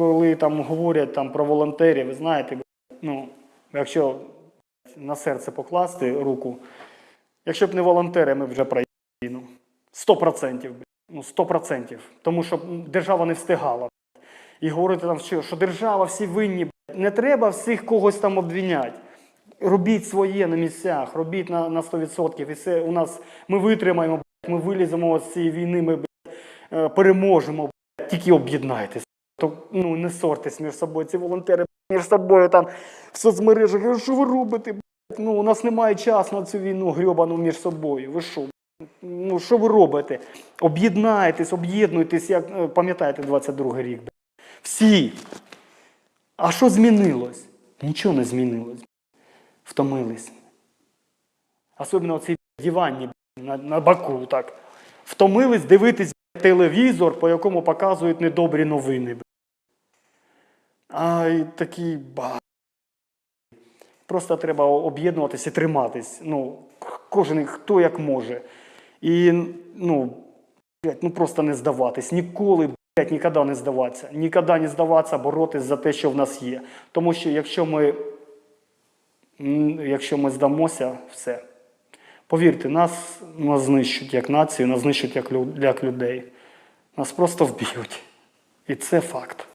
коли там говорять там про волонтерів, ви знаєте, ну, якщо на серце покласти руку, якщо б не волонтери, ми б вже проїхали війну. Сто процентів. Ну, сто процентів. Тому що держава не встигала. І говорити там, що, що держава всі винні. Не треба всіх когось там обвіняти. Робіть своє на місцях, робіть на, на 100%. І все у нас ми витримаємо, ми виліземо з цієї війни, ми е, переможемо. Тільки об'єднайтесь. То ну не ссорьтесь між собою. Ці волонтери між собою там в соцмережах. «Е, Що ви робите? Ну, у нас немає часу на цю війну грьобану між собою. Ви що? Ну що ви робите? Об'єднайтесь, об'єднуйтесь, як е, пам'ятаєте 22 рік. Всі. А що змінилось? Нічого не змінилось. Втомились. Особливо ці диванні на, на боку так. Втомились дивитись телевізор, по якому показують недобрі новини. Б**. Ай, такі ба. Просто треба об'єднуватись і триматись. Ну, кожен хто як може. І ну, блядь, ну просто не здаватись. Ніколи, блядь, ніколи не здаватися. Ніколи не здаватися, боротись за те, що в нас є. Тому що якщо ми, якщо ми здамося, все. Повірте, нас, нас знищать як націю, нас знищать як, лю- як людей. Нас просто вб'ють. І це факт.